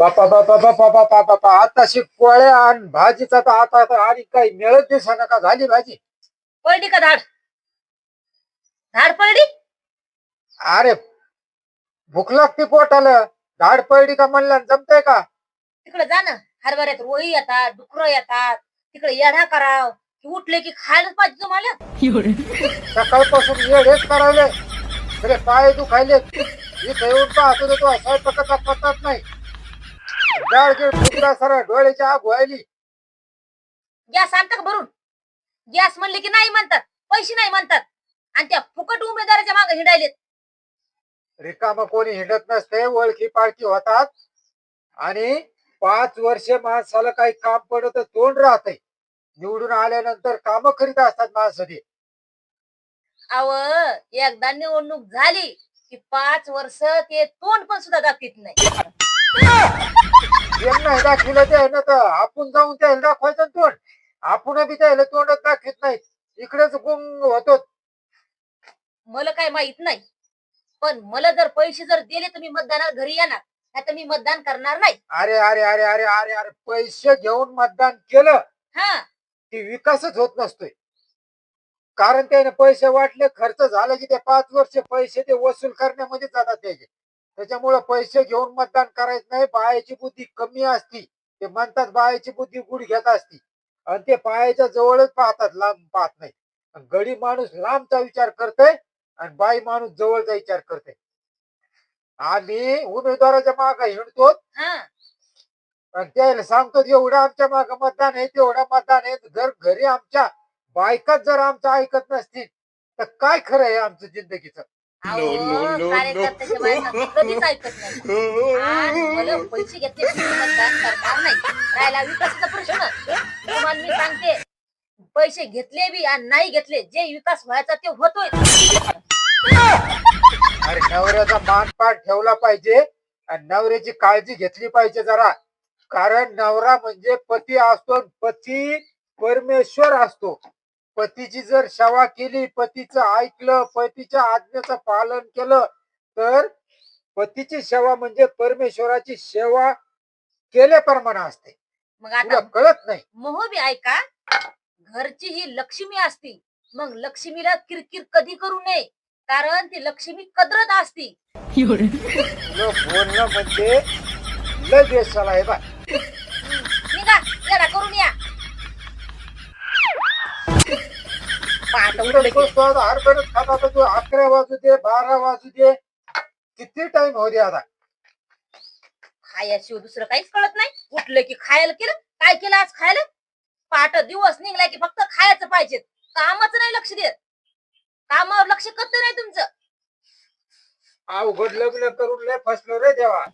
बापा बापा बापा बापा बापा आताशी पोळ्या आणि भाजीचा तर आता आता आणि काही मिळत दिसा का झाली भाजी. पडली का धाड? धाड पडली? अरे भूक लागते पोटाला. झाड पडली का म्हणलं जमतंय का? तिकडे जा ना हरभऱ्यात रोळी येतात डुकर येतात. तिकडे येढा कराव. की उठले की खायलाच पाहिजे तुम्हाला. सकाळपासून येड हेच करावले. सगळे पाय दुखायले. इथे येऊन पाहतो तो स्वयंपाकाचा पत्ताच नाही. डोळ्याची आग व्हायली. गॅस आणता का भरून? गॅस म्हणले की नाही म्हणतात. पैसे नाही म्हणतात. आणि त्या फुकट उमेदवाराच्या मागे हिंडायलेत. रिकाम कोणी हिंडत नसते ओळखी पाळखी होतात. आणि पाच वर्ष माणसाला काही काम पडत तोंड राहतंय. निवडून आल्यानंतर काम करीत असतात माणसं ते. अव एकदा निवडणूक झाली की पाच वर्ष ते तोंड पण सुद्धा दाखवित नाही. नाही दाखविलं ते ना तर आपण जाऊन त्याला दाखवायचं ना तोंड. आपण बी त्याला तोंडच दाखवित नाही. इकडेच गुंग होतो. मला काय माहीत नाही. पण मला जर पैसे जर दिले तर मी मतदानात घरी येणार. नाही तर मी मतदान करणार नाही. अरे अरे अरे अरे अरे अरे पैसे घेऊन मतदान केलं हा. की विकासच होत नसतोय. कारण त्याने पैसे वाटले खर्च झाला की ते पाच वर्ष पैसे ते वसूल करण्यामध्ये जातात त्याचे. त्याच्यामुळे पैसे घेऊन मतदान करायचं नाही. बायाची बुद्धी कमी असती. ते म्हणतात बायाची बुद्धी गुढ घेत असती. आणि ते पायाच्या जवळच पाहतात लांब पाहत नाही आणि गडी माणूस लांबचा विचार करतोय आणि बाई माणूस जवळचा विचार करतोय आम्ही उमेदवाराच्या मागे हिंडतो. आणि त्याला सांगतो एवढं आमच्या माग मतदान आहे तेवढं मतदान आहे. जर घरी आमच्या बायकाच जर आमचं ऐकत नसतील तर काय खरं आहे आमचं जिंदगीचं? अहो, कार्यकर्त्याच्या बायका कधीच ऐकत नाही. आणि मला पैसे घेतले की मी मतदान करणार नाही. राहिला विकासाचा प्रश्न. तुम्हाला मी सांगते पैसे घेतले बी आणि नाही घेतले जे विकास व्हायचा ते होतोय. अरे नवऱ्याचा मानपान ठेवला पाहिजे आणि नवऱ्याची काळजी घेतली पाहिजे जरा. कारण नवरा म्हणजे पती असतो आणि पती परमेश्वर असतो. पतीची जर सेवा केली पतीचं ऐकलं पतीच्या आज्ञेचं पालन केलं तर पतीची सेवा म्हणजे परमेश्वराची सेवा केल्याप्रमाणे असते. मग तुला आता कळत नाही? मोह बी ऐका. घरची ही लक्ष्मी असती. मग लक्ष्मीला किरकिर कधी करू नये? कारण ती लक्ष्मी कदरत असती. बोलणं म्हणजे लय देशाला आहे बा. निघा करून या. हरभरत खाता तर तू अकरा वाजू दे बारा वाजू दे. किती टाइम हो दे आता? खायाशिवाय दुसरं काहीच कळत नाही. उठलं की खायला केलं काय केलं आज खायला? पाट दिवस निघलाय की फक्त खायचं पाहिजे. कामाचं नाही लक्ष देत. कामावर लक्ष करत नाही तुमचं? अवघड लग्न करून लय फसलो रे देवा.